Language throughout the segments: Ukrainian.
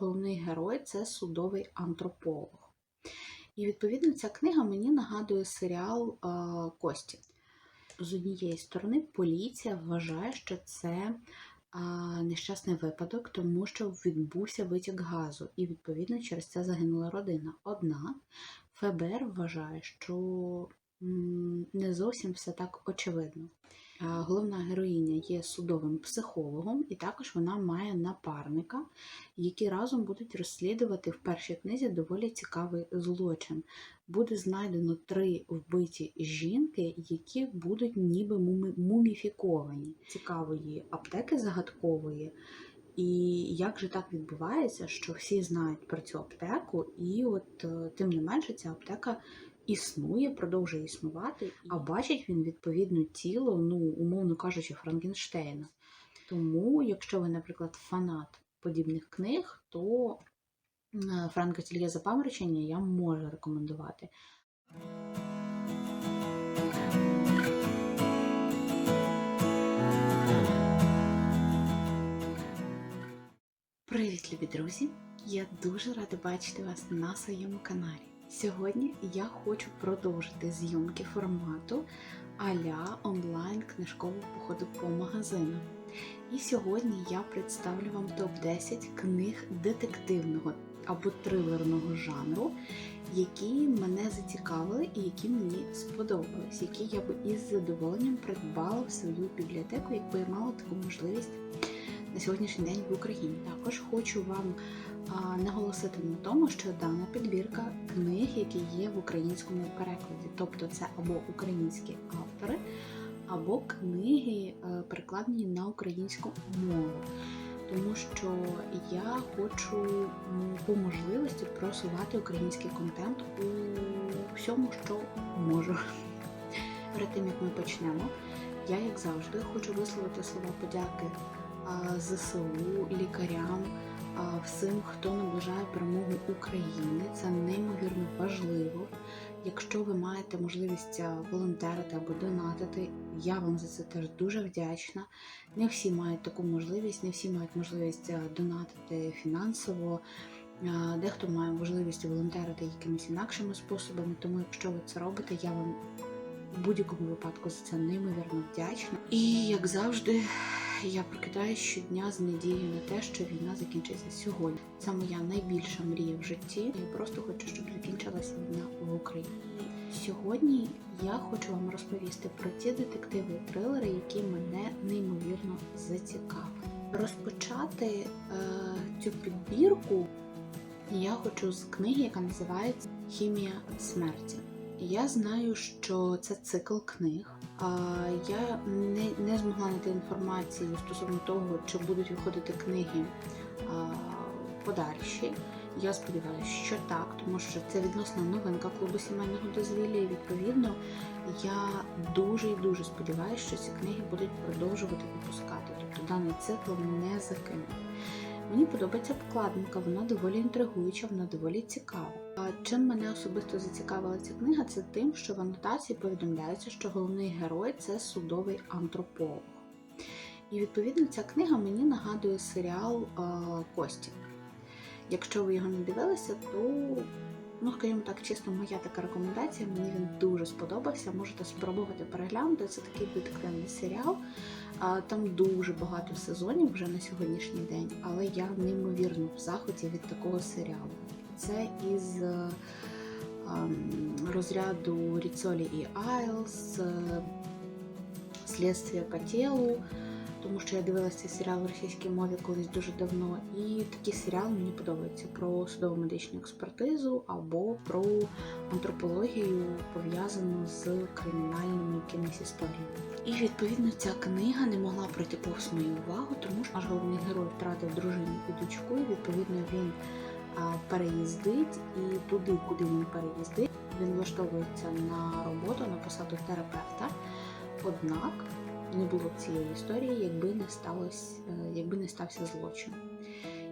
Головний герой це судовий антрополог. І відповідно ця книга мені нагадує серіал е, Кості. З однієї сторони, поліція вважає, що це е, нещасний випадок, тому що відбувся витік газу, і відповідно через це загинула родина. Однак ФБР вважає, що не зовсім все так очевидно. Головна героїня є судовим психологом, і також вона має напарника, які разом будуть розслідувати в першій книзі доволі цікавий злочин. Буде знайдено три вбиті жінки, які будуть ніби муміфіковані. Цікавої аптеки загадкової. І як же так відбувається, що всі знають про цю аптеку, і от е, тим не менше ця аптека існує, продовжує існувати, а бачить він відповідно тіло, ну, умовно кажучи, Франкенштейна. Тому, якщо ви, наприклад, фанат подібних книг, то Франка Тільє запаморочення я можу рекомендувати. Привіт, любі друзі! Я дуже рада бачити вас на своєму каналі. Сьогодні я хочу продовжити зйомки формату а-ля онлайн книжкового походу по магазинам. І сьогодні я представлю вам топ-10 книг детективного або трилерного жанру, які мене зацікавили і які мені сподобались, які я би із задоволенням придбала в свою бібліотеку, якби я мала таку можливість на сьогоднішній день в Україні. Також хочу вам наголосити на тому, що дана підбірка книг, які є в українському перекладі, тобто це або українські автори, або книги е, перекладені на українську мову. Тому що я хочу по можливості просувати український контент у всьому, що можу. Перед тим як ми почнемо, я, як завжди, хочу висловити слова подяки ЗСУ, лікарям, всім, хто наближає перемогу України. Це неймовірно важливо. Якщо ви маєте можливість волонтерити або донатити, я вам за це теж дуже вдячна. Не всі мають таку можливість, не всі мають можливість донатити фінансово. Дехто має можливість волонтерити якимись інакшими способами, тому якщо ви це робите, я вам в будь-якому випадку за це неймовірно вдячна. І як завжди, я прокидаюсь щодня з надією на те, що війна закінчиться сьогодні. Це моя найбільша мрія в житті. Я просто хочу, щоб закінчилася війна в Україні. Сьогодні я хочу вам розповісти про ті детективи і трилери, які мене неймовірно зацікавили. Розпочати е, цю підбірку я хочу з книги, яка називається Хімія смерті. Я знаю, що це цикл книг. А я не, не змогла знайти інформацію стосовно того, чи будуть виходити книги подальші. Я сподіваюся, що так, тому що це відносна новинка клубу сімейного дозвілля. І відповідно я дуже і дуже сподіваюся, що ці книги будуть продовжувати випускати. Тобто даний цикл не закинуть. Мені подобається обкладинка, вона доволі інтригуюча, вона доволі цікава. А чим мене особисто зацікавила ця книга, це тим, що в анотації повідомляється, що головний герой це судовий антрополог. І відповідно ця книга мені нагадує серіал е, Кості. Якщо ви його не дивилися, то, ну скажімо так, чисто моя така рекомендація, мені він дуже сподобався. Можете спробувати переглянути. Це такий детективний серіал. А, Там дуже багато сезонів вже на сьогоднішній день, але я неймовірно в захваті від такого серіалу. Це із е, ем, розряду Ріцолі і Айлс, е, Слідствие по тілу, тому що я дивилася серіал в російській мові колись дуже давно. І такі серіали мені подобаються про судово-медичну експертизу або про антропологію, пов'язану з кримінальними якимись історіями. І відповідно ця книга не могла пройти повз мою увагу, тому що наш головний герой втратив дружину і дочку, і відповідно він переїздить і туди, куди він переїздить, він влаштовується на роботу на посаду терапевта. Однак не було б цієї історії, якби не сталося, е, якби не стався злочин.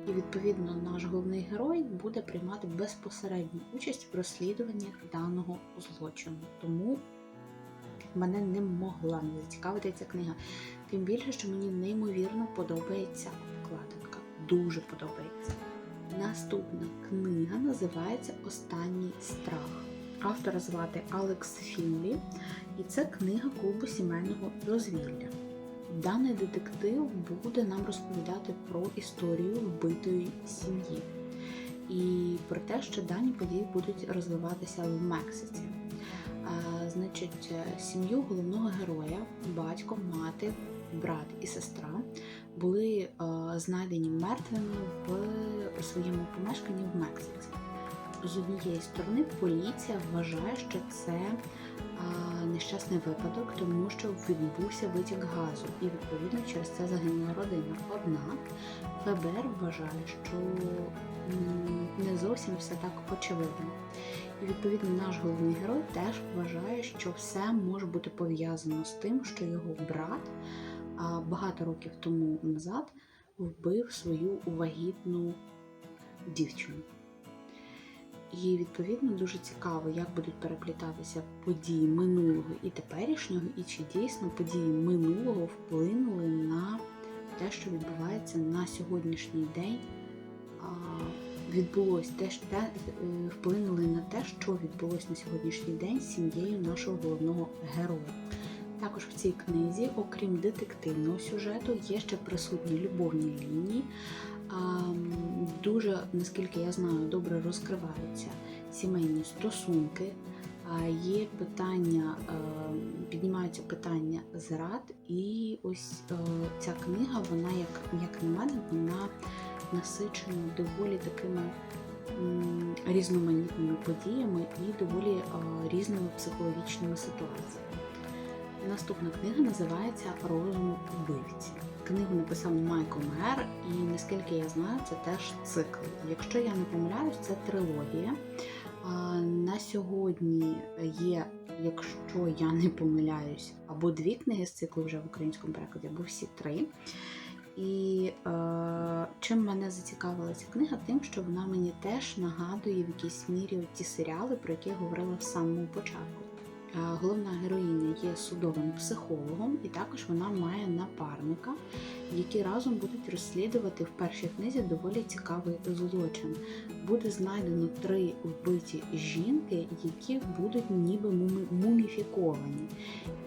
І відповідно наш головний герой буде приймати безпосередню участь в розслідуванні даного злочину. Тому мене не могла не зацікавити ця книга. Тим більше, що мені неймовірно подобається обкладинка. Дуже подобається. Наступна книга називається Останній страх. Автора звати Алекс Фінлі, і це книга клубу сімейного дозвілля. Даний детектив буде нам розповідати про історію вбитої сім'ї і про те, що дані події будуть розвиватися в Мексиці. А, Значить, сім'ю головного героя, батько, мати, брат і сестра були знайдені мертвими в своєму помешканні в Мексиці. З однієї сторони, поліція вважає, що це нещасний випадок, тому що відбувся витік газу, і відповідно через це загинула родина. Однак ФБР вважає, що не зовсім все так очевидно. І відповідно наш головний герой теж вважає, що все може бути пов'язано з тим, що його брат багато років тому назад вбив свою вагітну дівчину. І відповідно дуже цікаво, як будуть переплітатися події минулого і теперішнього, і чи дійсно події минулого вплинули на те, що відбувається на сьогоднішній день. Відбулось те, те, е, вплинули на те, що відбулось на сьогоднішній день з сім'єю нашого головного героя. Також в цій книзі, окрім детективного сюжету, є ще присутні любовні лінії. Дуже, наскільки я знаю, добре розкриваються сімейні стосунки. Є питання, е, піднімаються питання зрад, і ось е, ця книга, вона, як, як на мене, вона насичена доволі такими різноманітними подіями і доволі е, різними психологічними ситуаціями. Наступна книга називається Розум убивці. Книгу написав Майкл Мер, і наскільки я знаю, це теж цикл. Якщо я не помиляюсь, це трилогія. На сьогодні є, якщо я не помиляюсь, або дві книги з циклу вже в українському перекладі, або всі три. І е, чим мене зацікавила ця книга, тим, що вона мені теж нагадує в якійсь мірі ті серіали, про які я говорила в самому початку. Е, Головна героїня є судовим психологом, і також вона має напарника, які разом будуть розслідувати в першій книзі доволі цікавий злочин. Буде знайдено три вбиті жінки, які будуть ніби муміфіковані,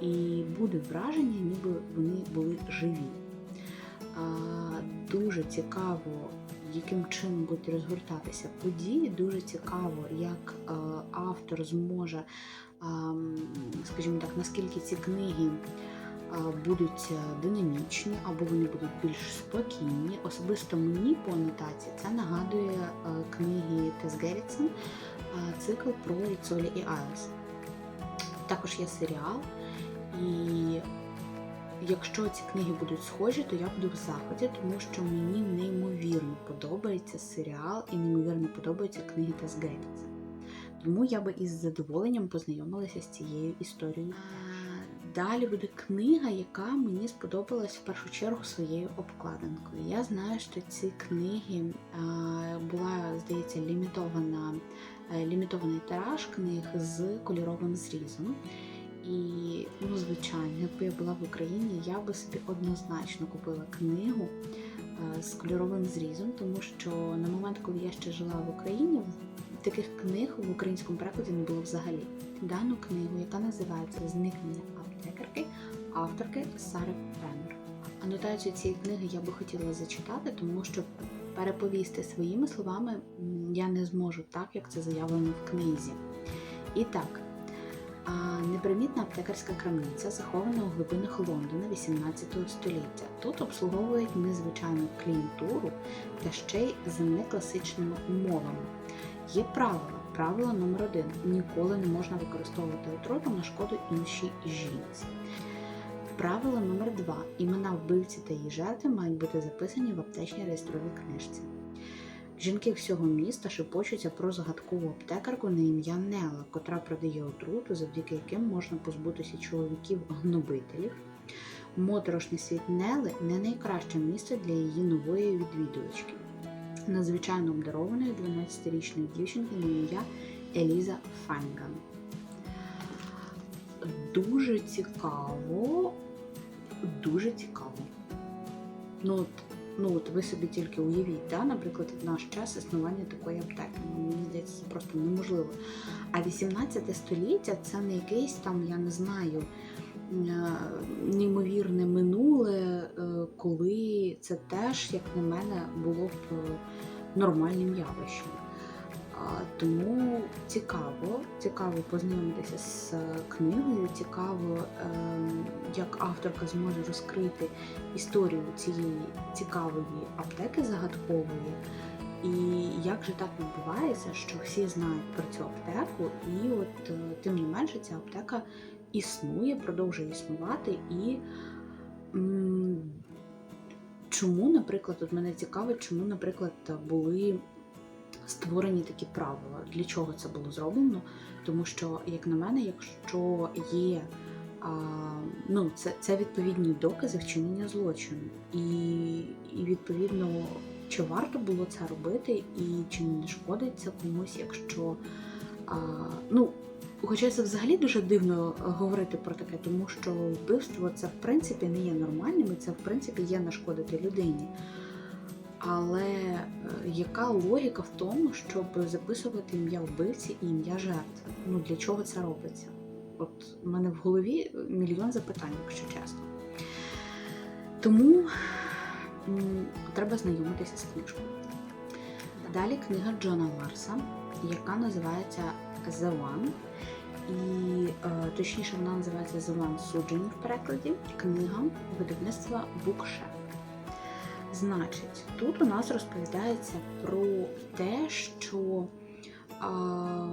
і буде враження, ніби вони були живі. Дуже цікаво, яким чином будуть розгортатися події. Дуже цікаво, як е, автор зможе, скажімо так, наскільки ці книги будуть е, динамічні або вони будуть більш спокійні. Особисто мені по анотації це нагадує е, книги Тес Геррітсен, е, цикл про Ріцолі і Айлс. Також є серіал, і Якщо ці книги будуть схожі, то я буду в захваті, тому що мені неймовірно подобається серіал і неймовірно подобаються книги Тес Геррітса. Тому я би із задоволенням познайомилася з цією історією. Далі буде книга, яка мені сподобалась в першу чергу своєю обкладинкою. Я знаю, що ці книги була, здається, лімітована, е, лімітований тираж книг з кольоровим зрізом. І, ну, звичайно, якби я була в Україні, я би собі однозначно купила книгу е, з кольоровим зрізом, тому що на момент, коли я ще жила в Україні, таких книг в українському перекладі не було взагалі. Дану книгу, яка називається Зникнення аптекарки, авторки Сари Пеннер. Анотацію цієї книги я би хотіла зачитати, тому що переповісти своїми словами я не зможу так, як це заявлено в книзі. І так, Непримітна аптекарська крамниця захована у глибинах Лондона 18 століття. Тут обслуговують незвичайну клієнтуру та ще й за некласичними умовами. Є правила. Правило номер один: ніколи не можна використовувати отруту на шкоду іншій жінці. Правило номер два: імена вбивці та її жертви мають бути записані в аптечній реєстровій книжці. Жінки всього міста шепочуться про загадкову аптекарку на ім'я Нела, котра продає отруту, завдяки яким можна позбутися чоловіків-гнобителів. Моторошний світ Нели не найкраще місце для її нової відвідувачки. Надзвичайно обдарованої 12-річної дівчинки на ім'я Еліза Файнган. Дуже цікаво, дуже цікаво. Ну, от Ну, от ви собі тільки уявіть, да? наприклад, в наш час існування такої аптеки. Ну, мені здається, це просто неможливо. А 18 століття це не якийсь там, я не знаю, неймовірне минуле, е, коли це теж, як на мене, було б е, нормальним явищем. Тому цікаво, цікаво познайомитися з е, книгою, цікаво, як авторка зможе розкрити історію цієї цікавої аптеки загадкової. І як же так відбувається, що всі знають про цю аптеку, і от е, тим не менше ця аптека існує, продовжує існувати. І чому, наприклад, от мене цікавить, чому, наприклад, були створені такі правила, для чого це було зроблено. Тому що, як на мене, якщо є а, ну, це, це відповідні докази вчинення злочину, і, і відповідно, чи варто було це робити, і чи не шкодить це комусь, якщо а, ну. Хоча це взагалі дуже дивно говорити про таке, тому що вбивство це в принципі не є нормальним, і це в принципі є нашкодити людині. Але е, яка логіка в тому, щоб записувати ім'я вбивці і ім'я жертви? Ну для чого це робиться? От у мене в голові мільйон запитань, якщо чесно. Тому треба знайомитися з книжкою. Далі книга Джона Марса, яка називається The One. І е, точніше вона називається The One суджені в перекладі. Книга видавництва Bookshare. Значить, тут у нас розповідається про те, що а,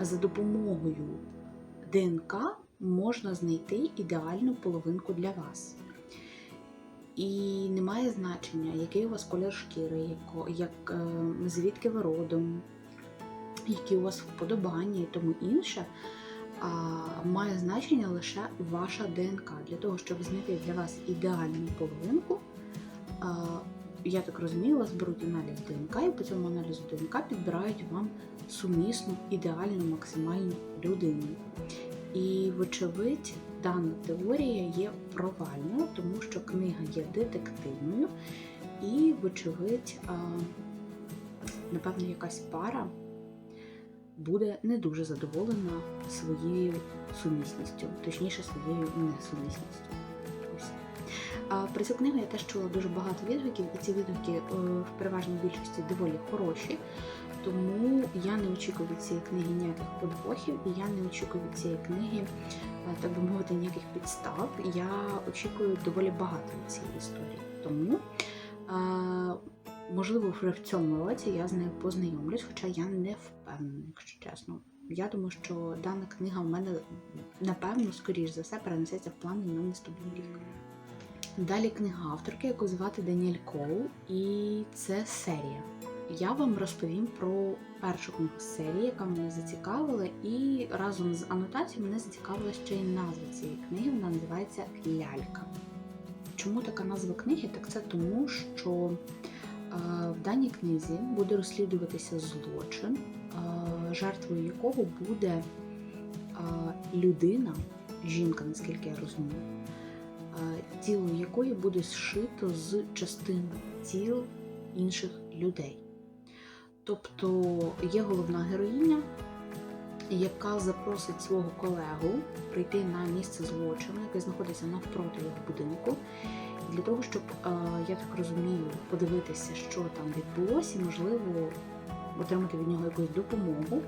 за допомогою ДНК можна знайти ідеальну половинку для вас. І немає значення, який у вас колір шкіри, яко, як, е, звідки ви родом, які у вас вподобання і тому інше. Має значення лише ваша ДНК для того, щоб знайти для вас ідеальну половинку. Я так розумію, у вас беруть аналіз ДНК, і по цьому аналізу ДНК підбирають вам сумісну, ідеальну, максимальну людину. І, вочевидь, дана теорія є провальною, тому що книга є детективною, і, вочевидь, напевно, якась пара буде не дуже задоволена своєю сумісністю, точніше, своєю несумісністю. Ось. А про цю книгу я теж чула дуже багато відгуків, і ці відгуки е, в переважній більшості доволі хороші. Тому я не очікую від цієї книги ніяких подвохів, і я не очікую від цієї книги, е, так би мовити, ніяких підстав. Я очікую доволі багато від цієї історії. Тому, е, можливо, вже в цьому році я з нею познайомлюсь, хоча я не впевнена, якщо чесно. Я думаю, що дана книга в мене, напевно, скоріш за все, перенесеться в плани на наступний рік. Далі книга авторки, яку звати Даніель Коу, і це серія. Я вам розповім про першу книгу серії, яка мене зацікавила, і разом з анотацією мене зацікавила ще й назва цієї книги. Вона називається Лялька. Чому така назва книги? Так це тому, що в даній книзі буде розслідуватися злочин, жертвою якого буде людина, жінка, наскільки я розумію, тіло якої буде зшито з частин тіл інших людей. Тобто є головна героїня, яка запросить свого колегу прийти на місце злочину, яке знаходиться навпроти його будинку, для того, щоб, е, я так розумію, подивитися, що там відбулося, і, можливо, отримати від нього якусь допомогу.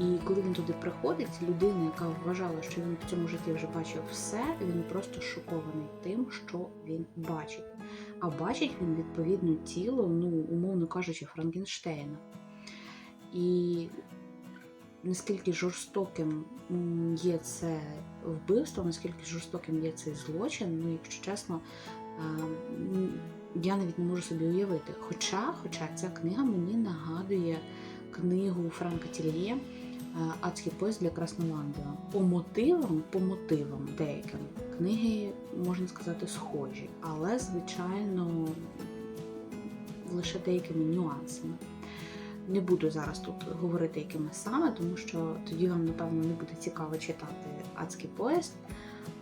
І коли він туди приходить, людина, яка вважала, що він в цьому житті вже бачив все, він просто шокований тим, що він бачить. А бачить він відповідно тіло, ну, умовно кажучи, Франкенштейна. І наскільки жорстоким є це вбивство, наскільки жорстоким є цей злочин, ну, якщо чесно, я навіть не можу собі уявити. Хоча, хоча ця книга мені нагадує книгу Франка Тільє Адський поїзд для Красноландова. По мотивам, по мотивам деяким книги, можна сказати, схожі, але, звичайно, лише деякими нюансами. Не буду зараз тут говорити, якими саме, тому що тоді вам, напевно, не буде цікаво читати Адський поїзд.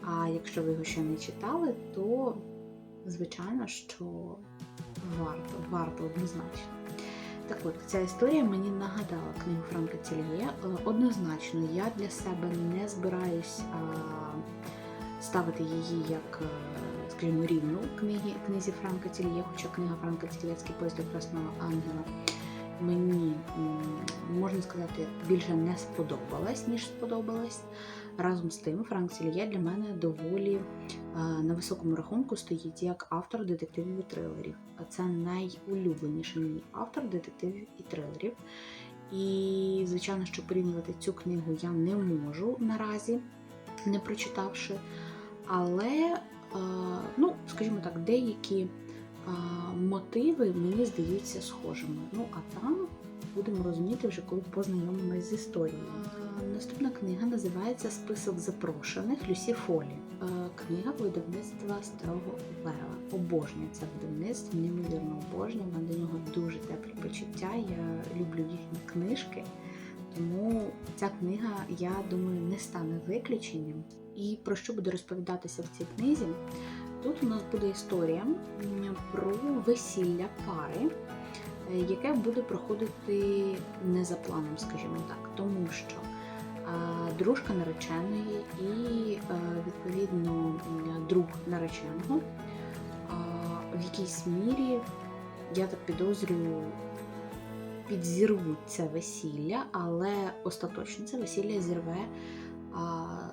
А якщо ви його ще не читали, то звичайно, що варто, варто однозначно. Так от, ця історія мені нагадала книгу Франка Тільє. Е, Однозначно, я для себе не збираюсь ставити її як, е, скажімо, рівну книги, книзі Франка Тільє, хоча книга Франка Тільєцький поїзд Красного Ангела мені, можна сказати, більше не сподобалась, ніж сподобалась. Разом з тим, Франк Тільє для мене доволі е, на високому рахунку стоїть як автор детективів і трилерів. Це найулюбленіший мій автор детективів і трилерів. І, звичайно, що порівнювати цю книгу я не можу наразі, не прочитавши. Але, е, ну, скажімо так, деякі е, мотиви мені здаються схожими. Ну, а там будемо розуміти вже, коли познайомимось з історією. Наступна книга називається Список запрошених Люсі Фолі. Е, Книга видавництва Старого Лева. Обожнюю це видавництво, неймовірно обожнюю. У мене до нього дуже теплі почуття. Я люблю їхні книжки. Тому ця книга, я думаю, не стане виключенням. І про що буде розповідатися в цій книзі? Тут у нас буде історія про весілля пари, яке буде проходити не за планом, скажімо так, тому що е, дружка нареченої і е, відповідно друг нареченого е, в якійсь мірі, я так підозрюю, підзірвуть це весілля, але остаточно це весілля зірве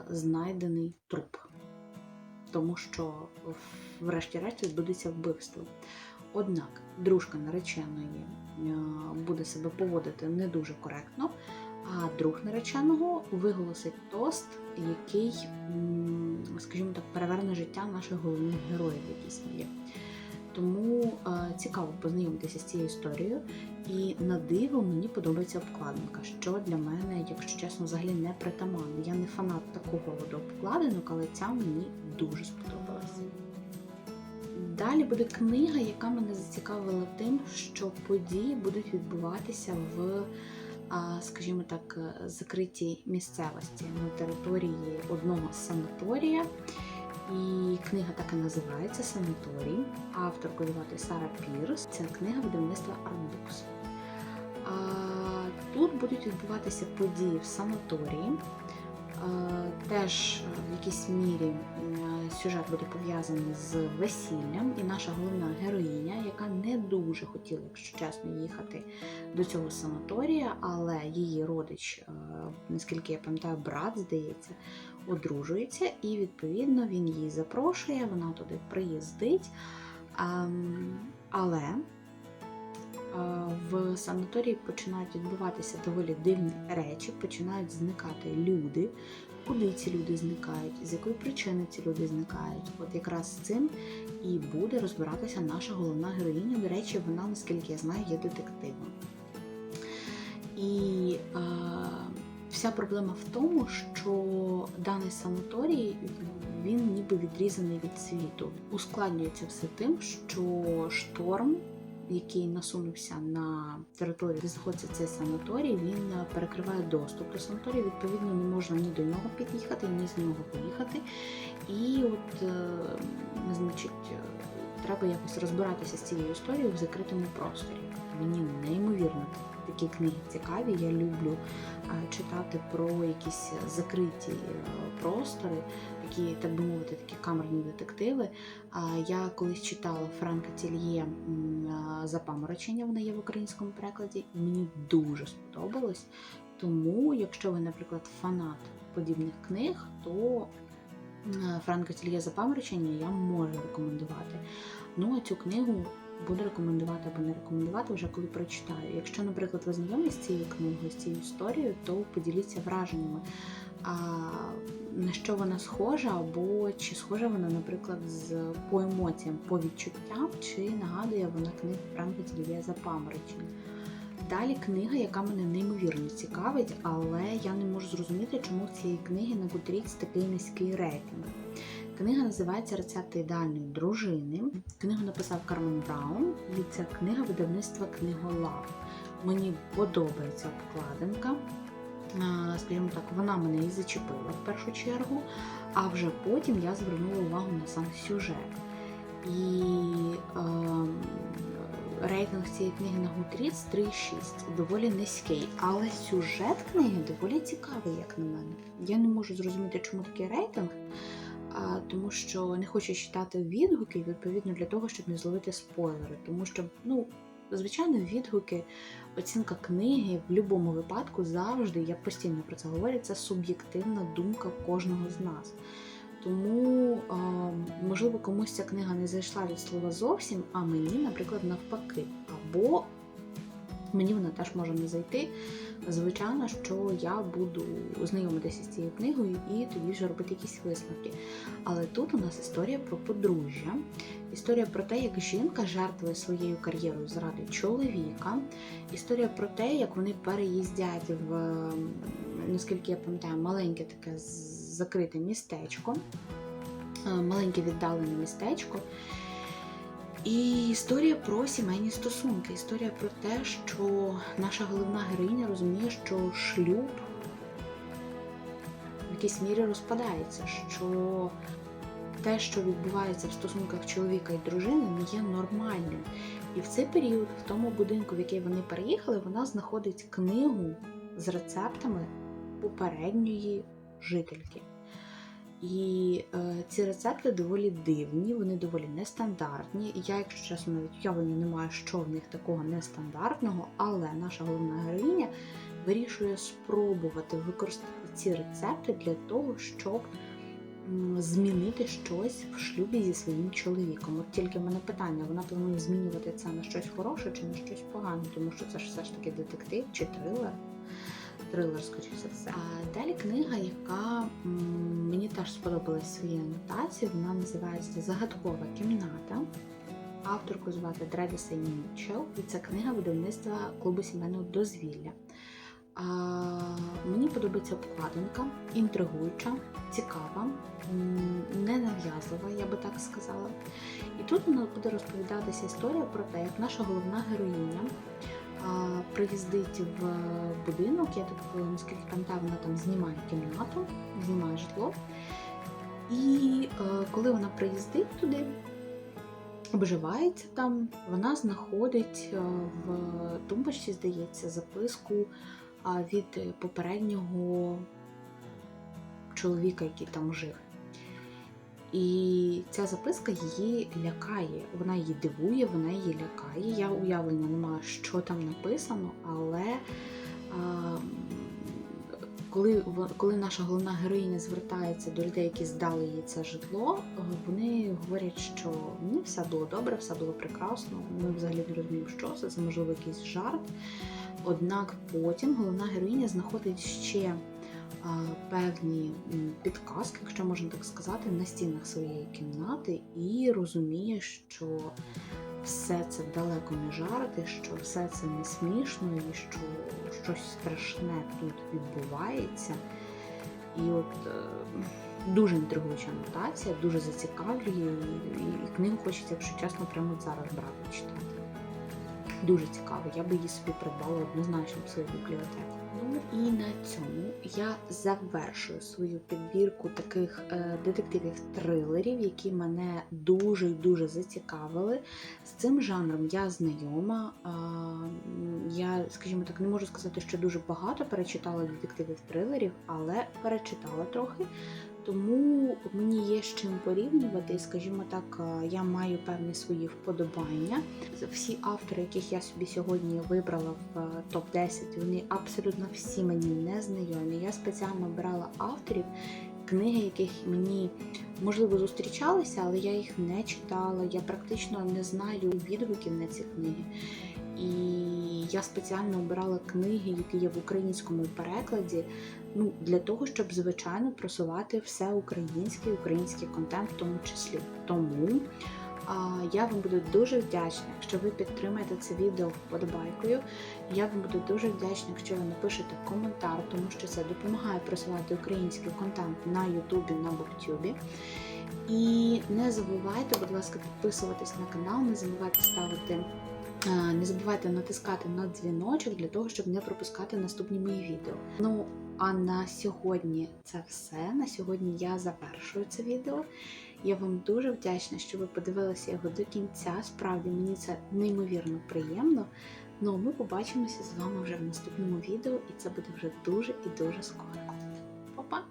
знайдений труп. Тому що, врешті-решт, відбудеться вбивство. Однак дружка нареченої е, буде себе поводити не дуже коректно, а друг нареченого виголосить тост, який, скажімо так, переверне життя наших головних героїв, в якійсь мірі. Тому е, цікаво познайомитися з цією історією. І на диво мені подобається обкладинка, що для мене, якщо чесно, взагалі не притаманно. Я не фанат такого роду обкладинок, але ця мені дуже сподобалася. Далі буде книга, яка мене зацікавила тим, що події будуть відбуватися в, скажімо так, закритій місцевості на території одного санаторія. І книга так і називається Санаторій. Авторкою звати Сара Пірс. Це книга видавництва Artbooks. А, Тут будуть відбуватися події в санаторії. Теж в якійсь мірі сюжет буде пов'язаний з весіллям, і наша головна героїня, яка не дуже хотіла, якщо чесно, їхати до цього санаторія, але її родич, е, наскільки я пам'ятаю, брат, здається, одружується, і відповідно він її запрошує, вона туди приїздить. Але в санаторії починають відбуватися доволі дивні речі, починають зникати люди. Куди ці люди зникають, з якої причини ці люди зникають. От якраз з цим і буде розбиратися наша головна героїня. До речі, вона, наскільки я знаю, є детективом. І е, вся проблема в тому, що даний санаторій він ніби відрізаний від світу. Ускладнюється все тим, що шторм, який насунувся на територію, де знаходиться цей санаторій, він е, перекриває доступ до санаторію. Відповідно, не можна ні до нього під'їхати, ні з нього поїхати. І от, е, значить, е, треба якось розбиратися з цією історією в закритому просторі. Мені неймовірно такі книги цікаві. Я люблю читати про якісь закриті простори, такі, так би мовити, такі камерні детективи. Я колись читала Франка Тільє Запаморочення, вона є в українському перекладі, і мені дуже сподобалось. Тому, якщо ви, наприклад, фанат подібних книг, то Франка Тільє Запаморочення я можу рекомендувати. Ну а цю книгу буду рекомендувати або не рекомендувати вже коли прочитаю. Якщо, наприклад, ви знайомі з цією книгою, з цією історією, то поділіться враженнями. На що вона схожа, або чи схожа вона, наприклад, з по емоціям, по відчуттям, чи нагадує вона книгу Франка Тільє Запаморочення. Далі книга, яка мене неймовірно цікавить, але я не можу зрозуміти, чому в цієї книги на Goodreads такий низький рейтинг. Книга називається Рецепти ідеальної дружини. Книгу написав Кармен Браун, і це книга видавництва Книголав. Мені подобається обкладинка. Скажімо так, вона мене і зачепила в першу чергу, а вже потім я звернула увагу на сам сюжет. І е, рейтинг цієї книги на Goodreads 3,6, доволі низький. Але сюжет книги доволі цікавий, як на мене. Я не можу зрозуміти, чому такий рейтинг, а, тому що не хочу читати відгуки, відповідно для того, щоб не зловити спойлери. Тому що, ну, звичайно, відгуки, оцінка книги в будь-якому випадку завжди, я постійно про це говорю, це суб'єктивна думка кожного з нас. Тому, можливо, комусь ця книга не зайшла від слова зовсім, а мені, наприклад, навпаки. Або мені вона теж може не зайти. Звичайно, що я буду знайомитися з цією книгою і тоді вже робити якісь висновки. Але тут у нас історія про подружжя, історія про те, як жінка жертвує своєю кар'єрою заради чоловіка, історія про те, як вони переїздять в, наскільки я пам'ятаю, маленьке таке закрите містечко, е, маленьке віддалене містечко. І історія про сімейні стосунки, історія про те, що наша головна героїня розуміє, що шлюб в якійсь мірі розпадається, що те, що відбувається в стосунках чоловіка і дружини, не є нормальним. І в цей період, в тому будинку, в який вони переїхали, вона знаходить книгу з рецептами попередньої жительки. І е, ці рецепти доволі дивні, вони доволі нестандартні. Я, якщо чесно, навіть уявлення не маю, що в них такого нестандартного, але наша головна героїня вирішує спробувати використати ці рецепти для того, щоб змінити щось в шлюбі зі своїм чоловіком. От тільки в мене питання: вона планує змінювати це на щось хороше чи на щось погане, тому що це ж все ж таки детектив чи трилер трилер, скоріше за все. А далі книга, яка мені теж сподобалась своєю анотацією, вона називається Загадкова кімната. Авторку звати Дредіса Нічел, і це книга видавництва клубу сімейного дозвілля. А, мені подобається обкладинка, інтригуюча, цікава, ненав'язлива, я би так сказала. І тут вона буде розповідатися історія про те, як наша головна героїня приїздить в будинок. Я так е, наскільки пам'ятаю, вона там знімає кімнату, знімає житло. І е, коли вона приїздить туди, обживається там, вона знаходить е, в тумбочці, здається, записку від попереднього чоловіка, який там жив. І ця записка її лякає, вона її дивує, вона її лякає. Я уявлення не маю, що там написано, але а, коли, коли наша головна героїня звертається до людей, які здали їй це житло, вони говорять, що ні, все було добре, все було прекрасно. Ми взагалі не розуміємо, що це, це можливо якийсь жарт. Однак потім головна героїня знаходить ще певні підказки, якщо можна так сказати, на стінах своєї кімнати, і розуміє, що все це далеко не жарти, що все це не смішно, і що щось страшне тут відбувається. І от е, дуже інтригуюча анотація, дуже зацікавлює, і, книгу хочеться, якщо чесно, прямо зараз брати читати. Дуже цікаво, я би її собі придбала однозначно в свою бібліотеку. Ну і на цьому я завершую свою підбірку таких е, детективів трилерів, які мене дуже і дуже зацікавили. З цим жанром я знайома. Я, скажімо так, не можу сказати, що дуже багато перечитала детективів трилерів, але перечитала трохи. Тому мені є з чим порівнювати, скажімо так, е, я маю певні свої вподобання. Всі автори, яких я собі сьогодні вибрала в е, топ-10, вони абсолютно всі мені не знайомі. Я спеціально обирала авторів, книги, яких мені можливо зустрічалися, але я їх не читала. Я практично не знаю відгуків на ці книги. І я спеціально обирала книги, які є в українському перекладі, ну для того, щоб звичайно просувати все українське, український контент в тому числі. Тому я вам буду дуже вдячна, якщо ви підтримаєте це відео вподобайкою. Я вам буду дуже вдячна, якщо ви напишете коментар, тому що це допомагає просувати український контент на Ютубі, на Буктюбі. І не забувайте, будь ласка, підписуватись на канал, не забувайте ставити. Не забувайте натискати на дзвіночок для того, щоб не пропускати наступні мої відео. Ну а на сьогодні це все. На сьогодні я завершую це відео. Я вам дуже вдячна, що ви подивилися його до кінця. Справді мені це неймовірно приємно. Ну, а ми побачимося з вами вже в наступному відео, і це буде вже дуже і дуже скоро. Па-па!